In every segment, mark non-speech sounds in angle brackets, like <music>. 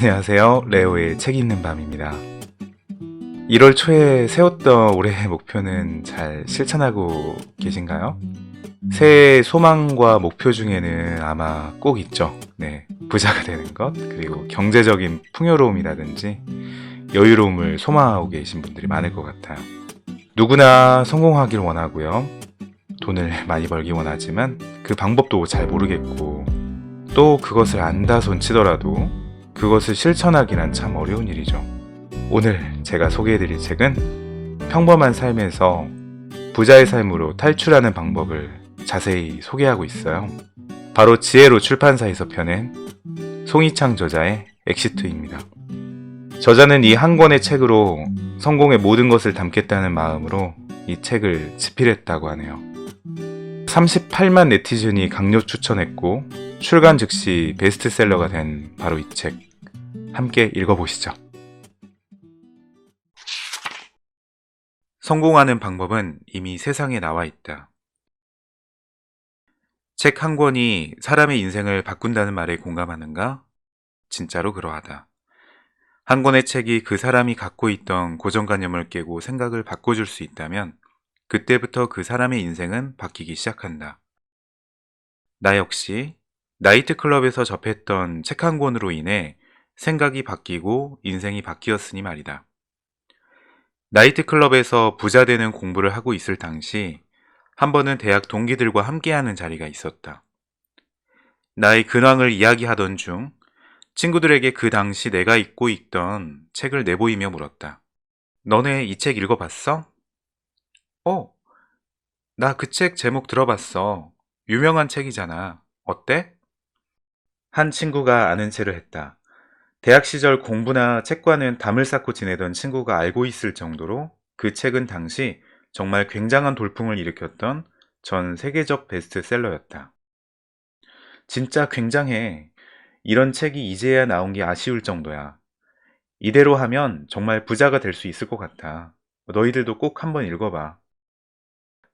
안녕하세요. 레오의 책 읽는 밤입니다. 1월 초에 세웠던 올해의 목표는 잘 실천하고 계신가요? 새해 소망과 목표 중에는 아마 꼭 있죠. 네. 부자가 되는 것, 그리고 경제적인 풍요로움이라든지 여유로움을 소망하고 계신 분들이 많을 것 같아요. 누구나 성공하길 원하고요. 돈을 많이 벌기 원하지만 그 방법도 잘 모르겠고 또 그것을 안다 손치더라도 그것을 실천하기란 참 어려운 일이죠. 오늘 제가 소개해드릴 책은 평범한 삶에서 부자의 삶으로 탈출하는 방법을 자세히 소개하고 있어요. 바로 지혜로 출판사에서 펴낸 송이창 저자의 엑시트입니다. 저자는 이 한 권의 책으로 성공의 모든 것을 담겠다는 마음으로 이 책을 집필했다고 하네요. 38만 네티즌이 강력 추천했고 출간 즉시 베스트셀러가 된 바로 이 책. 함께 읽어보시죠. 성공하는 방법은 이미 세상에 나와 있다. 책 한 권이 사람의 인생을 바꾼다는 말에 공감하는가? 진짜로 그러하다. 한 권의 책이 그 사람이 갖고 있던 고정관념을 깨고 생각을 바꿔줄 수 있다면 그때부터 그 사람의 인생은 바뀌기 시작한다. 나 역시 나이트클럽에서 접했던 책 한 권으로 인해 생각이 바뀌고 인생이 바뀌었으니 말이다. 나이트클럽에서 부자 되는 공부를 하고 있을 당시 한 번은 대학 동기들과 함께하는 자리가 있었다. 나의 근황을 이야기하던 중 친구들에게 그 당시 내가 읽고 있던 책을 내보이며 물었다. 너네 이 책 읽어봤어? 어, 나 그 책 제목 들어봤어. 유명한 책이잖아. 어때? 한 친구가 아는 체를 했다. 대학 시절 공부나 책과는 담을 쌓고 지내던 친구가 알고 있을 정도로 그 책은 당시 정말 굉장한 돌풍을 일으켰던 전 세계적 베스트셀러였다. 진짜 굉장해. 이런 책이 이제야 나온 게 아쉬울 정도야. 이대로 하면 정말 부자가 될 수 있을 것 같아. 너희들도 꼭 한번 읽어봐.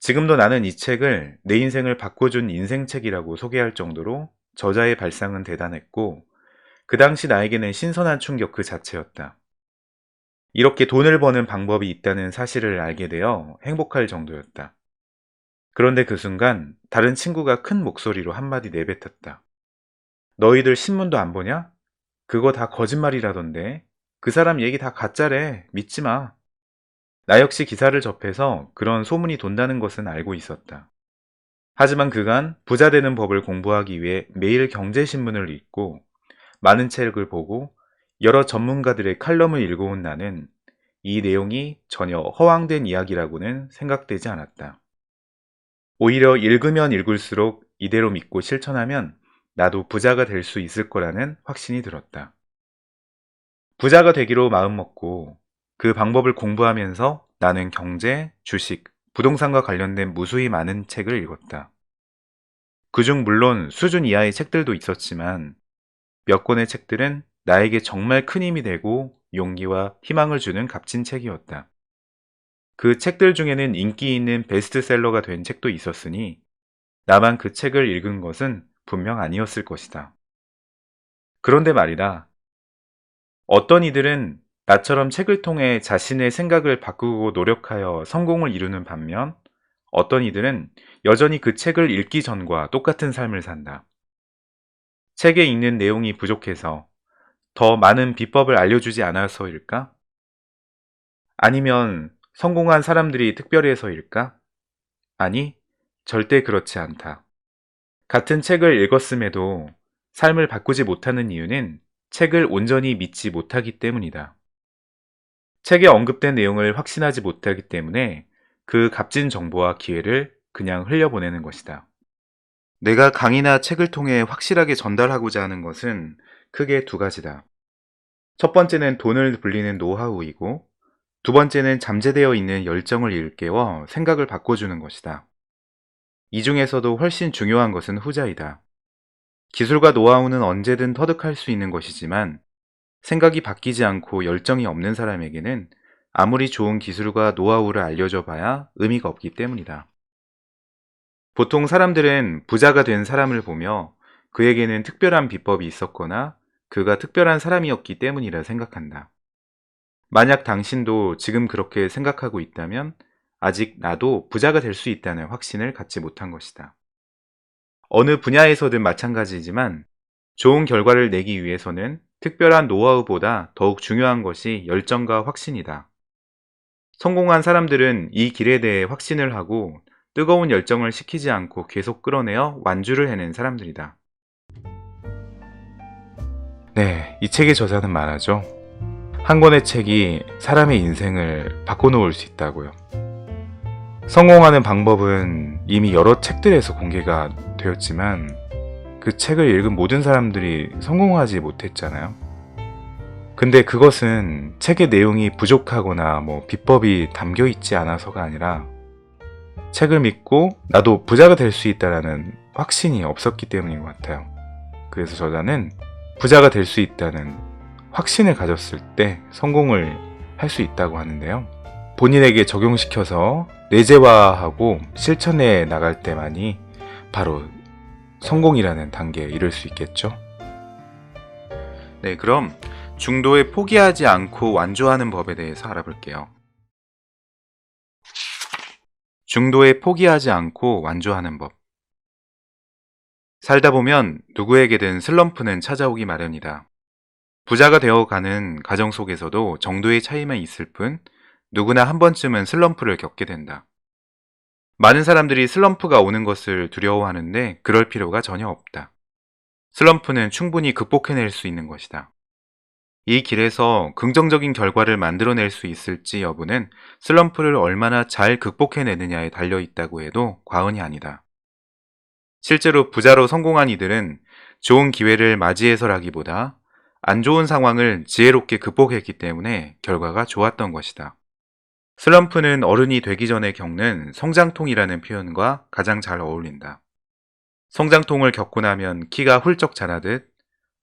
지금도 나는 이 책을 내 인생을 바꿔준 인생책이라고 소개할 정도로 저자의 발상은 대단했고, 그 당시 나에게는 신선한 충격 그 자체였다. 이렇게 돈을 버는 방법이 있다는 사실을 알게 되어 행복할 정도였다. 그런데 그 순간 다른 친구가 큰 목소리로 한마디 내뱉었다. 너희들 신문도 안 보냐? 그거 다 거짓말이라던데. 그 사람 얘기 다 가짜래. 믿지 마. 나 역시 기사를 접해서 그런 소문이 돈다는 것은 알고 있었다. 하지만 그간 부자 되는 법을 공부하기 위해 매일 경제신문을 읽고 많은 책을 보고 여러 전문가들의 칼럼을 읽어온 나는 이 내용이 전혀 허황된 이야기라고는 생각되지 않았다. 오히려 읽으면 읽을수록 이대로 믿고 실천하면 나도 부자가 될 수 있을 거라는 확신이 들었다. 부자가 되기로 마음먹고 그 방법을 공부하면서 나는 경제, 주식, 부동산과 관련된 무수히 많은 책을 읽었다. 그중 물론 수준 이하의 책들도 있었지만 몇 권의 책들은 나에게 정말 큰 힘이 되고 용기와 희망을 주는 값진 책이었다. 그 책들 중에는 인기 있는 베스트셀러가 된 책도 있었으니 나만 그 책을 읽은 것은 분명 아니었을 것이다. 그런데 말이다. 어떤 이들은 나처럼 책을 통해 자신의 생각을 바꾸고 노력하여 성공을 이루는 반면 어떤 이들은 여전히 그 책을 읽기 전과 똑같은 삶을 산다. 책에 읽는 내용이 부족해서 더 많은 비법을 알려주지 않아서일까? 아니면 성공한 사람들이 특별해서일까? 아니, 절대 그렇지 않다. 같은 책을 읽었음에도 삶을 바꾸지 못하는 이유는 책을 온전히 믿지 못하기 때문이다. 책에 언급된 내용을 확신하지 못하기 때문에 그 값진 정보와 기회를 그냥 흘려보내는 것이다. 내가 강의나 책을 통해 확실하게 전달하고자 하는 것은 크게 두 가지다. 첫 번째는 돈을 불리는 노하우이고, 두 번째는 잠재되어 있는 열정을 일깨워 생각을 바꿔주는 것이다. 이 중에서도 훨씬 중요한 것은 후자이다. 기술과 노하우는 언제든 터득할 수 있는 것이지만, 생각이 바뀌지 않고 열정이 없는 사람에게는 아무리 좋은 기술과 노하우를 알려줘 봐야 의미가 없기 때문이다. 보통 사람들은 부자가 된 사람을 보며 그에게는 특별한 비법이 있었거나 그가 특별한 사람이었기 때문이라 생각한다. 만약 당신도 지금 그렇게 생각하고 있다면 아직 나도 부자가 될 수 있다는 확신을 갖지 못한 것이다. 어느 분야에서든 마찬가지지만 좋은 결과를 내기 위해서는 특별한 노하우보다 더욱 중요한 것이 열정과 확신이다. 성공한 사람들은 이 길에 대해 확신을 하고 뜨거운 열정을 식히지 않고 계속 끌어내어 완주를 해낸 사람들이다. 네, 이 책의 저자는 말하죠. 한 권의 책이 사람의 인생을 바꿔놓을 수 있다고요. 성공하는 방법은 이미 여러 책들에서 공개가 되었지만 그 책을 읽은 모든 사람들이 성공하지 못했잖아요. 근데 그것은 책의 내용이 부족하거나 뭐 비법이 담겨 있지 않아서가 아니라 책을 믿고 나도 부자가 될 수 있다라는 확신이 없었기 때문인 것 같아요. 그래서 저자는 부자가 될 수 있다는 확신을 가졌을 때 성공을 할 수 있다고 하는데요. 본인에게 적용시켜서 내재화하고 실천해 나갈 때만이 바로 성공이라는 단계에 이를 수 있겠죠. 네, 그럼 중도에 포기하지 않고 완주하는 법에 대해서 알아볼게요. 중도에 포기하지 않고 완주하는 법. 살다 보면 누구에게든 슬럼프는 찾아오기 마련이다. 부자가 되어가는 가정 속에서도 정도의 차이만 있을 뿐 누구나 한 번쯤은 슬럼프를 겪게 된다. 많은 사람들이 슬럼프가 오는 것을 두려워하는데 그럴 필요가 전혀 없다. 슬럼프는 충분히 극복해낼 수 있는 것이다. 이 길에서 긍정적인 결과를 만들어낼 수 있을지 여부는 슬럼프를 얼마나 잘 극복해내느냐에 달려 있다고 해도 과언이 아니다. 실제로 부자로 성공한 이들은 좋은 기회를 맞이해서라기보다 안 좋은 상황을 지혜롭게 극복했기 때문에 결과가 좋았던 것이다. 슬럼프는 어른이 되기 전에 겪는 성장통이라는 표현과 가장 잘 어울린다. 성장통을 겪고 나면 키가 훌쩍 자라듯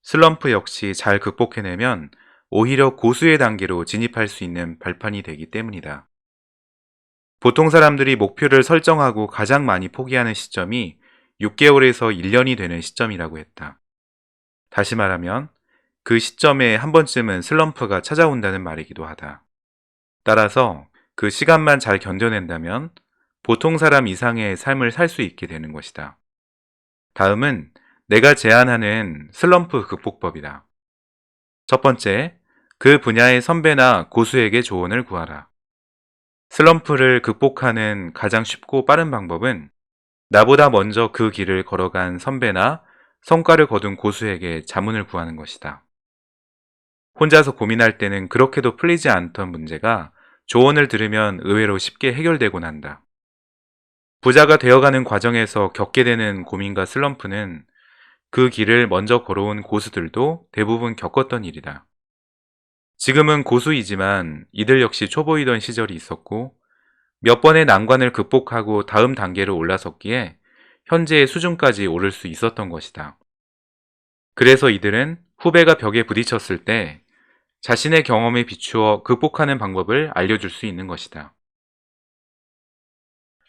슬럼프 역시 잘 극복해내면 오히려 고수의 단계로 진입할 수 있는 발판이 되기 때문이다. 보통 사람들이 목표를 설정하고 가장 많이 포기하는 시점이 6개월에서 1년이 되는 시점이라고 했다. 다시 말하면 그 시점에 한 번쯤은 슬럼프가 찾아온다는 말이기도 하다. 따라서 그 시간만 잘 견뎌낸다면 보통 사람 이상의 삶을 살 수 있게 되는 것이다. 다음은 내가 제안하는 슬럼프 극복법이다. 첫 번째, 그 분야의 선배나 고수에게 조언을 구하라. 슬럼프를 극복하는 가장 쉽고 빠른 방법은 나보다 먼저 그 길을 걸어간 선배나 성과를 거둔 고수에게 자문을 구하는 것이다. 혼자서 고민할 때는 그렇게도 풀리지 않던 문제가 조언을 들으면 의외로 쉽게 해결되곤 한다. 부자가 되어가는 과정에서 겪게 되는 고민과 슬럼프는 그 길을 먼저 걸어온 고수들도 대부분 겪었던 일이다. 지금은 고수이지만 이들 역시 초보이던 시절이 있었고 몇 번의 난관을 극복하고 다음 단계로 올라섰기에 현재의 수준까지 오를 수 있었던 것이다. 그래서 이들은 후배가 벽에 부딪혔을 때 자신의 경험에 비추어 극복하는 방법을 알려줄 수 있는 것이다.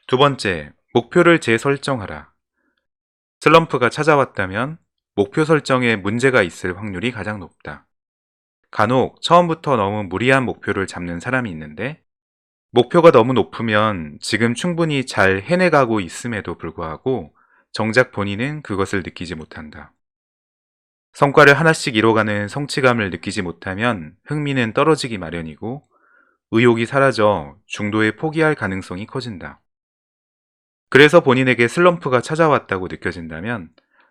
두 번째, 목표를 재설정하라. 슬럼프가 찾아왔다면 목표 설정에 문제가 있을 확률이 가장 높다. 간혹 처음부터 너무 무리한 목표를 잡는 사람이 있는데 목표가 너무 높으면 지금 충분히 잘 해내가고 있음에도 불구하고 정작 본인은 그것을 느끼지 못한다. 성과를 하나씩 이뤄가는 성취감을 느끼지 못하면 흥미는 떨어지기 마련이고 의욕이 사라져 중도에 포기할 가능성이 커진다. 그래서 본인에게 슬럼프가 찾아왔다고 느껴진다면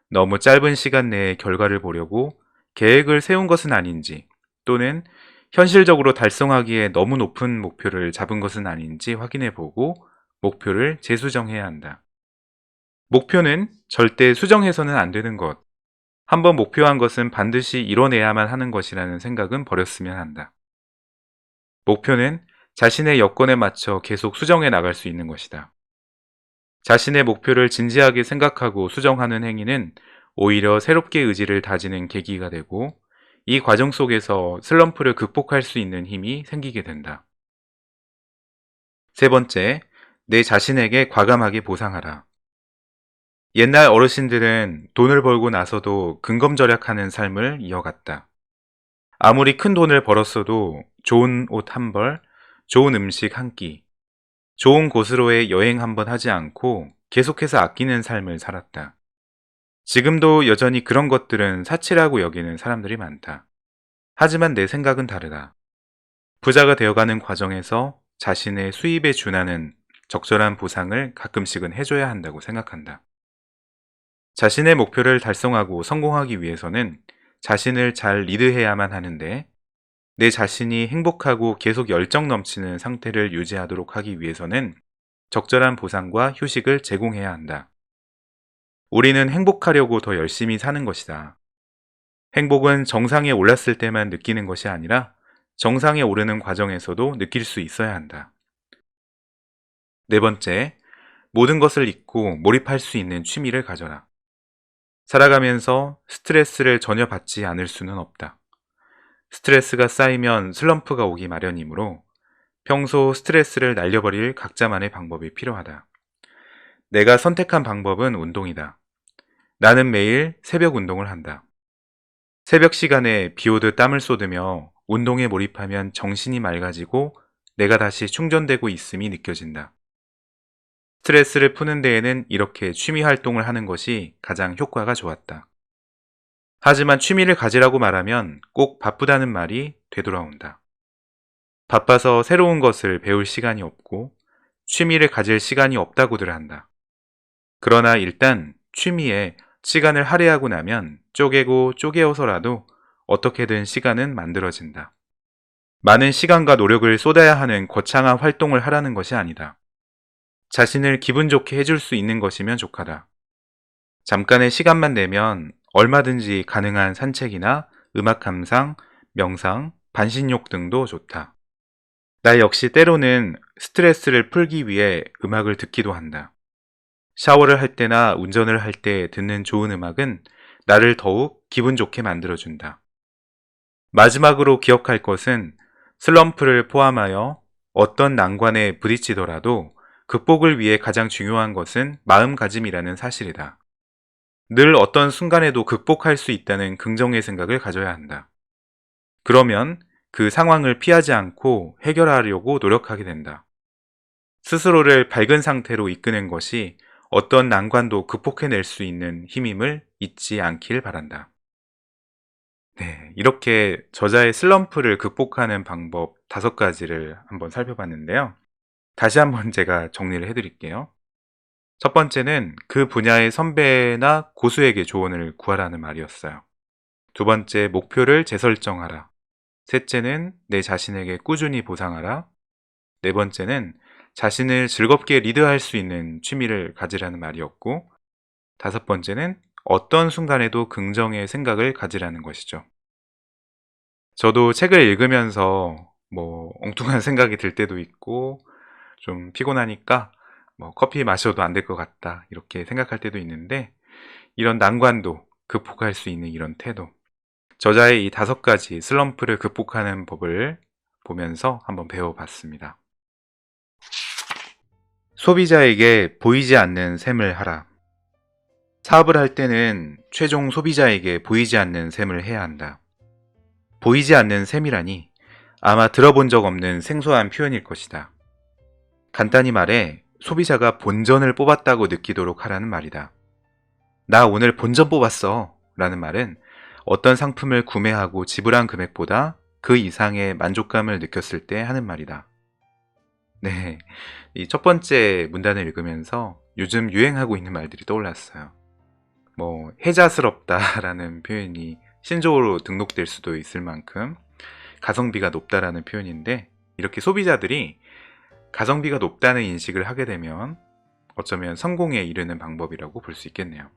너무 짧은 시간 내에 결과를 보려고 계획을 세운 것은 아닌지 또는 현실적으로 달성하기에 너무 높은 목표를 잡은 것은 아닌지 확인해 보고 목표를 재수정해야 한다. 목표는 절대 수정해서는 안 되는 것. 한번 목표한 것은 반드시 이뤄내야만 하는 것이라는 생각은 버렸으면 한다. 목표는 자신의 여건에 맞춰 계속 수정해 나갈 수 있는 것이다. 자신의 목표를 진지하게 생각하고 수정하는 행위는 오히려 새롭게 의지를 다지는 계기가 되고 이 과정 속에서 슬럼프를 극복할 수 있는 힘이 생기게 된다. 세 번째, 내 자신에게 과감하게 보상하라. 옛날 어르신들은 돈을 벌고 나서도 근검 절약하는 삶을 이어갔다. 아무리 큰 돈을 벌었어도 좋은 옷 한 벌, 좋은 음식 한 끼, 좋은 곳으로의 여행 한번 하지 않고 계속해서 아끼는 삶을 살았다. 지금도 여전히 그런 것들은 사치라고 여기는 사람들이 많다. 하지만 내 생각은 다르다. 부자가 되어가는 과정에서 자신의 수입에 준하는 적절한 보상을 가끔씩은 해줘야 한다고 생각한다. 자신의 목표를 달성하고 성공하기 위해서는 자신을 잘 리드해야만 하는데 내 자신이 행복하고 계속 열정 넘치는 상태를 유지하도록 하기 위해서는 적절한 보상과 휴식을 제공해야 한다. 우리는 행복하려고 더 열심히 사는 것이다. 행복은 정상에 올랐을 때만 느끼는 것이 아니라 정상에 오르는 과정에서도 느낄 수 있어야 한다. 네 번째, 모든 것을 잊고 몰입할 수 있는 취미를 가져라. 살아가면서 스트레스를 전혀 받지 않을 수는 없다. 스트레스가 쌓이면 슬럼프가 오기 마련이므로 평소 스트레스를 날려버릴 각자만의 방법이 필요하다. 내가 선택한 방법은 운동이다. 나는 매일 새벽 운동을 한다. 새벽 시간에 비 오듯 땀을 쏟으며 운동에 몰입하면 정신이 맑아지고 내가 다시 충전되고 있음이 느껴진다. 스트레스를 푸는 데에는 이렇게 취미 활동을 하는 것이 가장 효과가 좋았다. 하지만 취미를 가지라고 말하면 꼭 바쁘다는 말이 되돌아온다. 바빠서 새로운 것을 배울 시간이 없고 취미를 가질 시간이 없다고들 한다. 그러나 일단 취미에 시간을 할애하고 나면 쪼개고 쪼개어서라도 어떻게든 시간은 만들어진다. 많은 시간과 노력을 쏟아야 하는 거창한 활동을 하라는 것이 아니다. 자신을 기분 좋게 해줄 수 있는 것이면 족하다. 잠깐의 시간만 내면 얼마든지 가능한 산책이나 음악 감상, 명상, 반신욕 등도 좋다. 나 역시 때로는 스트레스를 풀기 위해 음악을 듣기도 한다. 샤워를 할 때나 운전을 할 때 듣는 좋은 음악은 나를 더욱 기분 좋게 만들어준다. 마지막으로 기억할 것은 슬럼프를 포함하여 어떤 난관에 부딪히더라도 극복을 위해 가장 중요한 것은 마음가짐이라는 사실이다. 늘 어떤 순간에도 극복할 수 있다는 긍정의 생각을 가져야 한다. 그러면 그 상황을 피하지 않고 해결하려고 노력하게 된다. 스스로를 밝은 상태로 이끄는 것이 어떤 난관도 극복해낼 수 있는 힘임을 잊지 않길 바란다. 네, 이렇게 저자의 슬럼프를 극복하는 방법 다섯 가지를 한번 살펴봤는데요. 다시 한번 제가 정리를 해드릴게요. 첫 번째는 그 분야의 선배나 고수에게 조언을 구하라는 말이었어요. 두 번째, 목표를 재설정하라. 셋째는 내 자신에게 꾸준히 보상하라. 네 번째는 자신을 즐겁게 리드할 수 있는 취미를 가지라는 말이었고, 다섯 번째는 어떤 순간에도 긍정의 생각을 가지라는 것이죠. 저도 책을 읽으면서 뭐 엉뚱한 <laughs> 생각이 들 때도 있고, 좀 피곤하니까 뭐 커피 마셔도 안 될 것 같다 이렇게 생각할 때도 있는데 이런 난관도 극복할 수 있는 이런 태도 저자의 이 다섯 가지 슬럼프를 극복하는 법을 보면서 한번 배워봤습니다. 소비자에게 보이지 않는 셈을 하라. 사업을 할 때는 최종 소비자에게 보이지 않는 셈을 해야 한다. 보이지 않는 셈이라니 아마 들어본 적 없는 생소한 표현일 것이다. 간단히 말해 소비자가 본전을 뽑았다고 느끼도록 하라는 말이다. 나 오늘 본전 뽑았어 라는 말은 어떤 상품을 구매하고 지불한 금액보다 그 이상의 만족감을 느꼈을 때 하는 말이다. 네. 이 첫 번째 문단을 읽으면서 요즘 유행하고 있는 말들이 떠올랐어요. 뭐, 해자스럽다라는 표현이 신조어로 등록될 수도 있을 만큼 가성비가 높다라는 표현인데, 이렇게 소비자들이 가성비가 높다는 인식을 하게 되면 어쩌면 성공에 이르는 방법이라고 볼 수 있겠네요.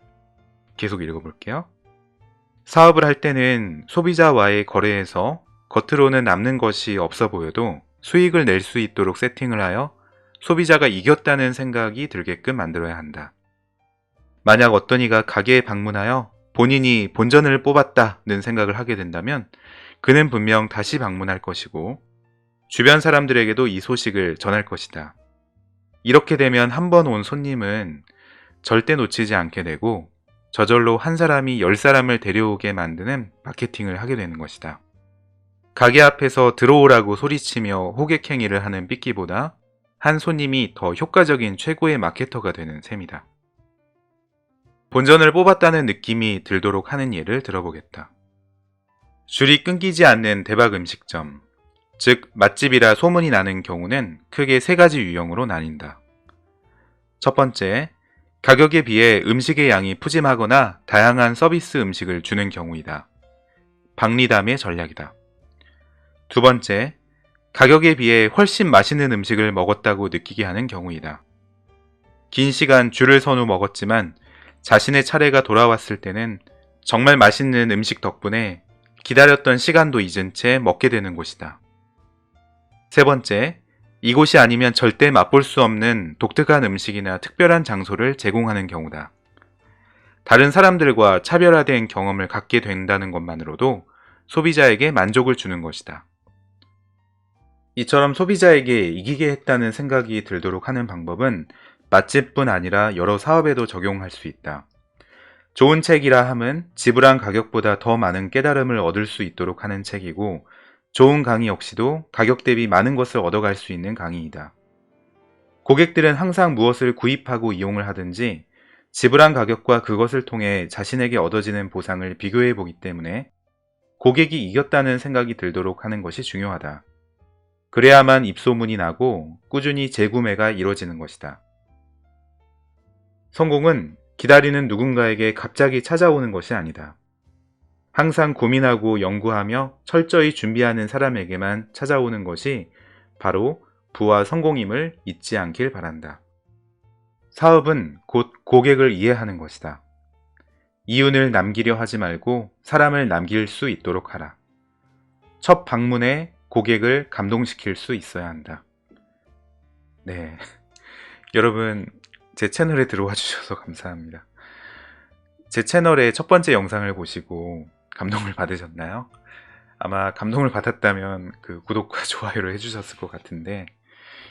계속 읽어볼게요. 사업을 할 때는 소비자와의 거래에서 겉으로는 남는 것이 없어 보여도 수익을 낼 수 있도록 세팅을 하여 소비자가 이겼다는 생각이 들게끔 만들어야 한다. 만약 어떤 이가 가게에 방문하여 본인이 본전을 뽑았다는 생각을 하게 된다면 그는 분명 다시 방문할 것이고 주변 사람들에게도 이 소식을 전할 것이다. 이렇게 되면 한 번 온 손님은 절대 놓치지 않게 되고 저절로 한 사람이 열 사람을 데려오게 만드는 마케팅을 하게 되는 것이다. 가게 앞에서 들어오라고 소리치며 호객행위를 하는 삐끼보다 한 손님이 더 효과적인 최고의 마케터가 되는 셈이다. 본전을 뽑았다는 느낌이 들도록 하는 예를 들어보겠다. 줄이 끊기지 않는 대박 음식점, 즉 맛집이라 소문이 나는 경우는 크게 세 가지 유형으로 나뉜다. 첫 번째, 가격에 비해 음식의 양이 푸짐하거나 다양한 서비스 음식을 주는 경우이다. 박리담의 전략이다. 두 번째, 가격에 비해 훨씬 맛있는 음식을 먹었다고 느끼게 하는 경우이다. 긴 시간 줄을 선 후 먹었지만 자신의 차례가 돌아왔을 때는 정말 맛있는 음식 덕분에 기다렸던 시간도 잊은 채 먹게 되는 곳이다. 세 번째, 이곳이 아니면 절대 맛볼 수 없는 독특한 음식이나 특별한 장소를 제공하는 경우다. 다른 사람들과 차별화된 경험을 갖게 된다는 것만으로도 소비자에게 만족을 주는 것이다. 이처럼 소비자에게 이기게 했다는 생각이 들도록 하는 방법은 맛집뿐 아니라 여러 사업에도 적용할 수 있다. 좋은 책이라 함은 지불한 가격보다 더 많은 깨달음을 얻을 수 있도록 하는 책이고, 좋은 강의 역시도 가격 대비 많은 것을 얻어갈 수 있는 강의이다. 고객들은 항상 무엇을 구입하고 이용을 하든지 지불한 가격과 그것을 통해 자신에게 얻어지는 보상을 비교해 보기 때문에 고객이 이겼다는 생각이 들도록 하는 것이 중요하다. 그래야만 입소문이 나고 꾸준히 재구매가 이루어지는 것이다. 성공은 기다리는 누군가에게 갑자기 찾아오는 것이 아니다. 항상 고민하고 연구하며 철저히 준비하는 사람에게만 찾아오는 것이 바로 부와 성공임을 잊지 않길 바란다. 사업은 곧 고객을 이해하는 것이다. 이윤을 남기려 하지 말고 사람을 남길 수 있도록 하라. 첫 방문에 고객을 감동시킬 수 있어야 한다. 네. <laughs> 여러분, 제 채널에 들어와 주셔서 감사합니다. 제 채널의 첫 번째 영상을 보시고 감동을 <laughs> 받으셨나요? 아마 감동을 받았다면 그 구독과 <laughs> 좋아요를 해주셨을 것 같은데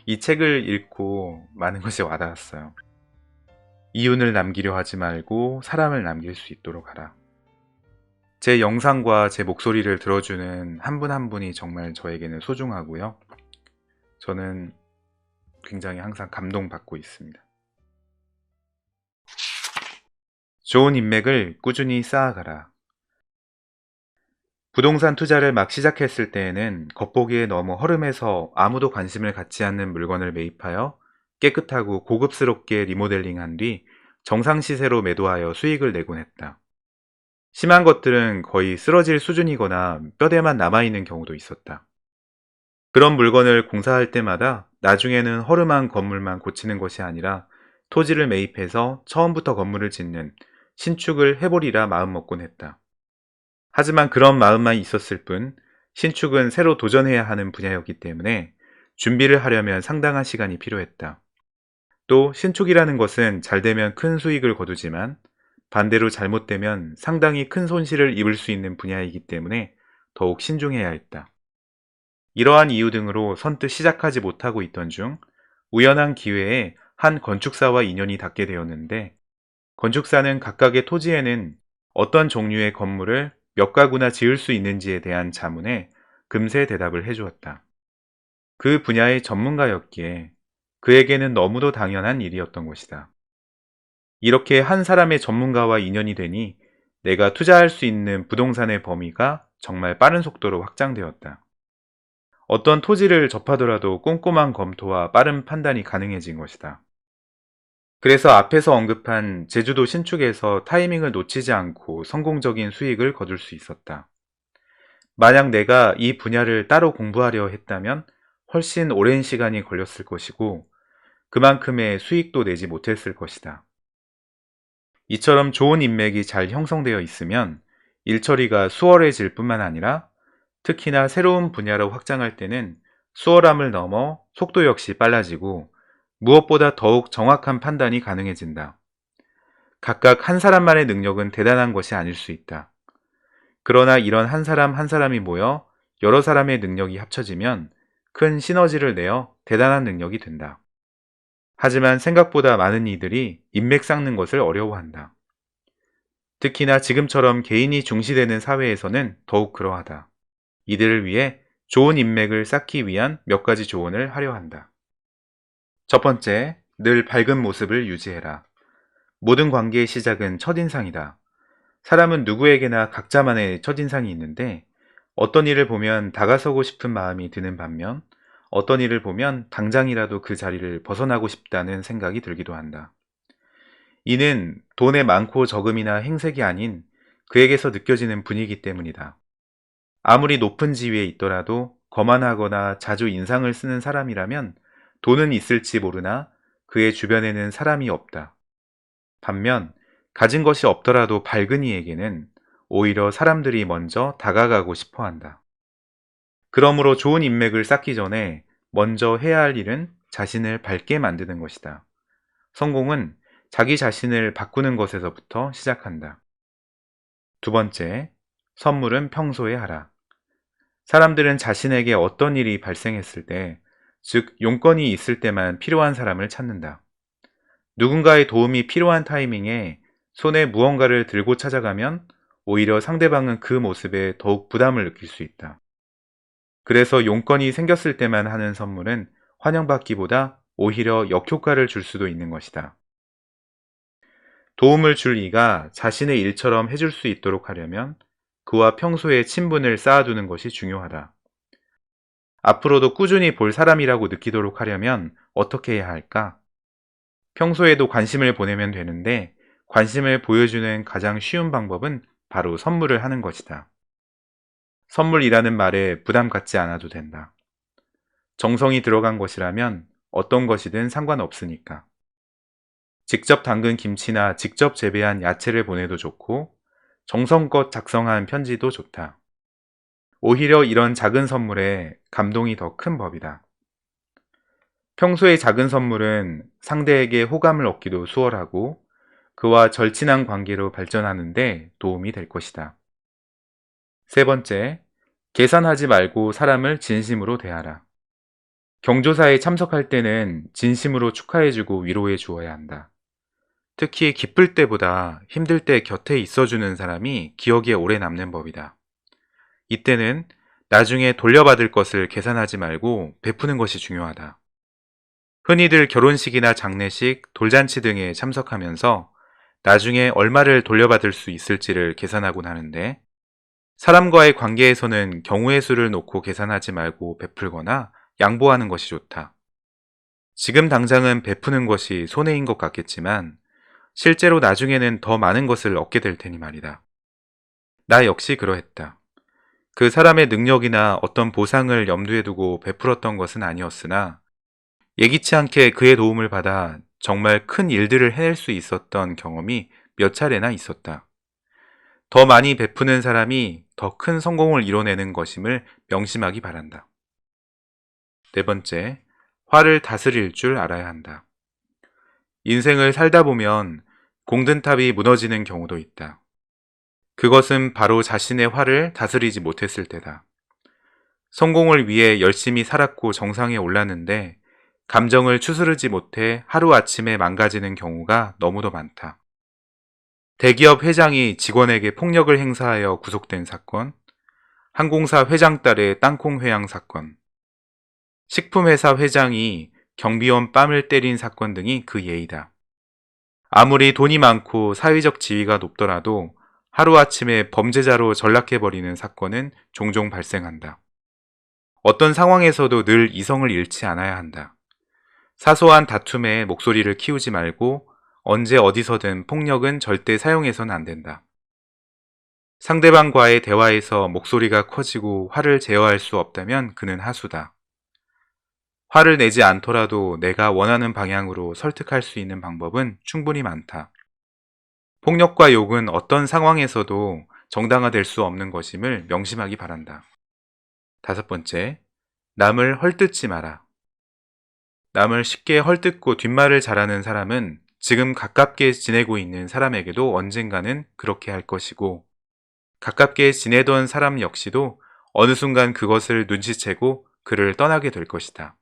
이 책을 읽고 많은 것이 와닿았어요. 이윤을 남기려 하지 말고 사람을 남길 수 있도록 하라. 제 영상과 제 목소리를 들어주는 한 분한 분이 정말 저에게는 소중하고요. 저는 굉장히 항상 감동받고 있습니다. 좋은 인맥을 꾸준히 쌓아가라. 부동산 투자를 막 시작했을 때에는 겉보기에 너무 허름해서 아무도 관심을 갖지 않는 물건을 매입하여 깨끗하고 고급스럽게 리모델링한 뒤 정상 시세로 매도하여 수익을 내곤 했다. 심한 것들은 거의 쓰러질 수준이거나 뼈대만 남아있는 경우도 있었다. 그런 물건을 공사할 때마다 나중에는 허름한 건물만 고치는 것이 아니라 토지를 매입해서 처음부터 건물을 짓는 신축을 해보리라 마음먹곤 했다. 하지만 그런 마음만 있었을 뿐 신축은 새로 도전해야 하는 분야였기 때문에 준비를 하려면 상당한 시간이 필요했다. 또 신축이라는 것은 잘 되면 큰 수익을 거두지만 반대로 잘못되면 상당히 큰 손실을 입을 수 있는 분야이기 때문에 더욱 신중해야 했다. 이러한 이유 등으로 선뜻 시작하지 못하고 있던 중 우연한 기회에 한 건축사와 인연이 닿게 되었는데 건축사는 각각의 토지에는 어떤 종류의 건물을 몇 가구나 지을 수 있는지에 대한 자문에 금세 대답을 해주었다. 그 분야의 전문가였기에 그에게는 너무도 당연한 일이었던 것이다. 이렇게 한 사람의 전문가와 인연이 되니 내가 투자할 수 있는 부동산의 범위가 정말 빠른 속도로 확장되었다. 어떤 토지를 접하더라도 꼼꼼한 검토와 빠른 판단이 가능해진 것이다. 그래서 앞에서 언급한 제주도 신축에서 타이밍을 놓치지 않고 성공적인 수익을 거둘 수 있었다. 만약 내가 이 분야를 따로 공부하려 했다면 훨씬 오랜 시간이 걸렸을 것이고 그만큼의 수익도 내지 못했을 것이다. 이처럼 좋은 인맥이 잘 형성되어 있으면 일처리가 수월해질 뿐만 아니라 특히나 새로운 분야로 확장할 때는 수월함을 넘어 속도 역시 빨라지고 무엇보다 더욱 정확한 판단이 가능해진다. 각각 한 사람만의 능력은 대단한 것이 아닐 수 있다. 그러나 이런 한 사람 한 사람이 모여 여러 사람의 능력이 합쳐지면 큰 시너지를 내어 대단한 능력이 된다. 하지만 생각보다 많은 이들이 인맥 쌓는 것을 어려워한다. 특히나 지금처럼 개인이 중시되는 사회에서는 더욱 그러하다. 이들을 위해 좋은 인맥을 쌓기 위한 몇 가지 조언을 하려 한다. 첫 번째, 늘 밝은 모습을 유지해라. 모든 관계의 시작은 첫인상이다. 사람은 누구에게나 각자만의 첫인상이 있는데 어떤 일을 보면 다가서고 싶은 마음이 드는 반면 어떤 일을 보면 당장이라도 그 자리를 벗어나고 싶다는 생각이 들기도 한다. 이는 돈의 많고 적음이나 행색이 아닌 그에게서 느껴지는 분위기 때문이다. 아무리 높은 지위에 있더라도 거만하거나 자주 인상을 쓰는 사람이라면 돈은 있을지 모르나 그의 주변에는 사람이 없다. 반면 가진 것이 없더라도 밝은 이에게는 오히려 사람들이 먼저 다가가고 싶어 한다. 그러므로 좋은 인맥을 쌓기 전에 먼저 해야 할 일은 자신을 밝게 만드는 것이다. 성공은 자기 자신을 바꾸는 것에서부터 시작한다. 두 번째, 선물은 평소에 하라. 사람들은 자신에게 어떤 일이 발생했을 때, 즉, 용건이 있을 때만 필요한 사람을 찾는다. 누군가의 도움이 필요한 타이밍에 손에 무언가를 들고 찾아가면 오히려 상대방은 그 모습에 더욱 부담을 느낄 수 있다. 그래서 용건이 생겼을 때만 하는 선물은 환영받기보다 오히려 역효과를 줄 수도 있는 것이다. 도움을 줄 이가 자신의 일처럼 해줄 수 있도록 하려면 그와 평소에 친분을 쌓아두는 것이 중요하다. 앞으로도 꾸준히 볼 사람이라고 느끼도록 하려면 어떻게 해야 할까? 평소에도 관심을 보내면 되는데 관심을 보여주는 가장 쉬운 방법은 바로 선물을 하는 것이다. 선물이라는 말에 부담 갖지 않아도 된다. 정성이 들어간 것이라면 어떤 것이든 상관없으니까. 직접 담근 김치나 직접 재배한 야채를 보내도 좋고 정성껏 작성한 편지도 좋다. 오히려 이런 작은 선물에 감동이 더 큰 법이다. 평소의 작은 선물은 상대에게 호감을 얻기도 수월하고 그와 절친한 관계로 발전하는데 도움이 될 것이다. 세 번째, 계산하지 말고 사람을 진심으로 대하라. 경조사에 참석할 때는 진심으로 축하해주고 위로해 주어야 한다. 특히 기쁠 때보다 힘들 때 곁에 있어주는 사람이 기억에 오래 남는 법이다. 이때는 나중에 돌려받을 것을 계산하지 말고 베푸는 것이 중요하다. 흔히들 결혼식이나 장례식, 돌잔치 등에 참석하면서 나중에 얼마를 돌려받을 수 있을지를 계산하곤 하는데 사람과의 관계에서는 경우의 수를 놓고 계산하지 말고 베풀거나 양보하는 것이 좋다. 지금 당장은 베푸는 것이 손해인 것 같겠지만 실제로 나중에는 더 많은 것을 얻게 될 테니 말이다. 나 역시 그러했다. 그 사람의 능력이나 어떤 보상을 염두에 두고 베풀었던 것은 아니었으나 예기치 않게 그의 도움을 받아 정말 큰 일들을 해낼 수 있었던 경험이 몇 차례나 있었다. 더 많이 베푸는 사람이 더 큰 성공을 이뤄내는 것임을 명심하기 바란다. 네 번째, 화를 다스릴 줄 알아야 한다. 인생을 살다 보면 공든탑이 무너지는 경우도 있다. 그것은 바로 자신의 화를 다스리지 못했을 때다. 성공을 위해 열심히 살았고 정상에 올랐는데 감정을 추스르지 못해 하루아침에 망가지는 경우가 너무도 많다. 대기업 회장이 직원에게 폭력을 행사하여 구속된 사건, 항공사 회장 딸의 땅콩 회항 사건, 식품회사 회장이 경비원 뺨을 때린 사건 등이 그 예이다. 아무리 돈이 많고 사회적 지위가 높더라도 하루아침에 범죄자로 전락해버리는 사건은 종종 발생한다. 어떤 상황에서도 늘 이성을 잃지 않아야 한다. 사소한 다툼에 목소리를 키우지 말고 언제 어디서든 폭력은 절대 사용해서는 안 된다. 상대방과의 대화에서 목소리가 커지고 화를 제어할 수 없다면 그는 하수다. 화를 내지 않더라도 내가 원하는 방향으로 설득할 수 있는 방법은 충분히 많다. 폭력과 욕은 어떤 상황에서도 정당화될 수 없는 것임을 명심하기 바란다. 다섯 번째, 남을 헐뜯지 마라. 남을 쉽게 헐뜯고 뒷말을 잘하는 사람은 지금 가깝게 지내고 있는 사람에게도 언젠가는 그렇게 할 것이고, 가깝게 지내던 사람 역시도 어느 순간 그것을 눈치채고 그를 떠나게 될 것이다.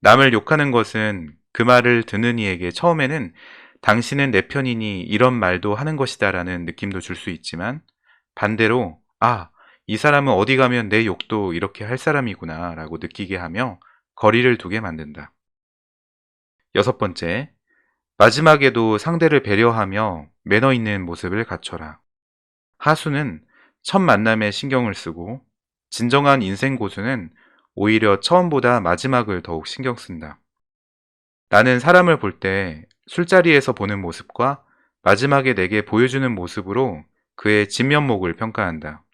남을 욕하는 것은 그 말을 듣는 이에게 처음에는 당신은 내 편이니 이런 말도 하는 것이다 라는 느낌도 줄 수 있지만 반대로 아, 이 사람은 어디 가면 내 욕도 이렇게 할 사람이구나 라고 느끼게 하며 거리를 두게 만든다. 여섯 번째, 마지막에도 상대를 배려하며 매너 있는 모습을 갖춰라. 하수는 첫 만남에 신경을 쓰고 진정한 인생 고수는 오히려 처음보다 마지막을 더욱 신경 쓴다. 나는 사람을 볼 때 술자리에서 보는 모습과 마지막에 내게 보여주는 모습으로 그의 진면목을 평가한다.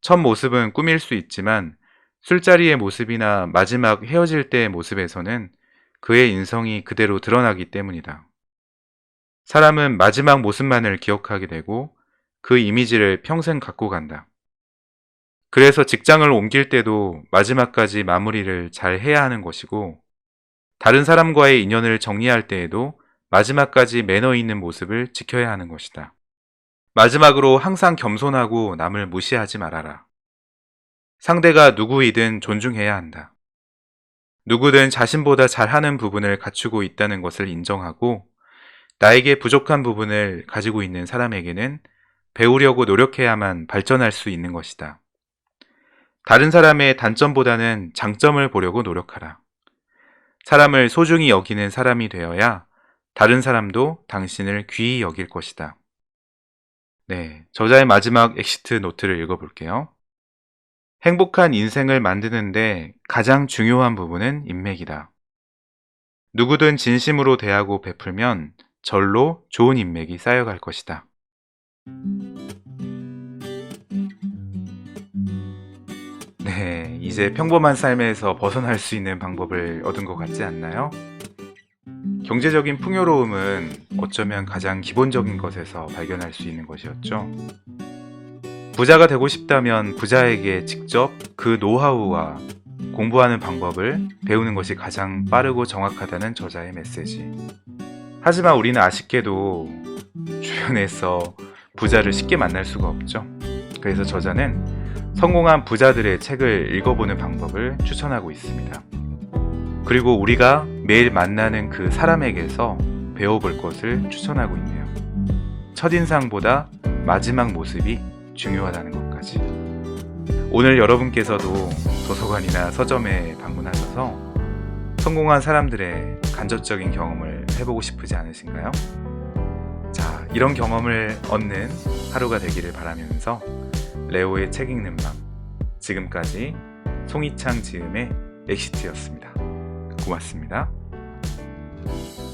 첫 모습은 꾸밀 수 있지만 술자리의 모습이나 마지막 헤어질 때의 모습에서는 그의 인성이 그대로 드러나기 때문이다. 사람은 마지막 모습만을 기억하게 되고 그 이미지를 평생 갖고 간다. 그래서 직장을 옮길 때도 마지막까지 마무리를 잘 해야 하는 것이고, 다른 사람과의 인연을 정리할 때에도 마지막까지 매너 있는 모습을 지켜야 하는 것이다. 마지막으로 항상 겸손하고 남을 무시하지 말아라. 상대가 누구이든 존중해야 한다. 누구든 자신보다 잘하는 부분을 갖추고 있다는 것을 인정하고, 나에게 부족한 부분을 가지고 있는 사람에게는 배우려고 노력해야만 발전할 수 있는 것이다. 다른 사람의 단점보다는 장점을 보려고 노력하라. 사람을 소중히 여기는 사람이 되어야 다른 사람도 당신을 귀히 여길 것이다. 네, 저자의 마지막 엑시트 노트를 읽어볼게요. 행복한 인생을 만드는데 가장 중요한 부분은 인맥이다. 누구든 진심으로 대하고 베풀면 절로 좋은 인맥이 쌓여갈 것이다. 네, 이제 평범한 삶에서 벗어날 수 있는 방법을 얻은 것 같지 않나요? 경제적인 풍요로움은 어쩌면 가장 기본적인 것에서 발견할 수 있는 것이었죠. 부자가 되고 싶다면 부자에게 직접 그 노하우와 공부하는 방법을 배우는 것이 가장 빠르고 정확하다는 저자의 메시지. 하지만 우리는 아쉽게도 주변에서 부자를 쉽게 만날 수가 없죠. 그래서 저자는 성공한 부자들의 책을 읽어보는 방법을 추천하고 있습니다. 그리고 우리가 매일 만나는 그 사람에게서 배워볼 것을 추천하고 있네요. 첫인상보다 마지막 모습이 중요하다는 것까지. 오늘 여러분께서도 도서관이나 서점에 방문하셔서 성공한 사람들의 간접적인 경험을 해보고 싶으지 않으신가요? 자, 이런 경험을 얻는 하루가 되기를 바라면서 레오의 책 읽는 밤 지금까지 송이창 지음의 엑시트였습니다. 고맙습니다. you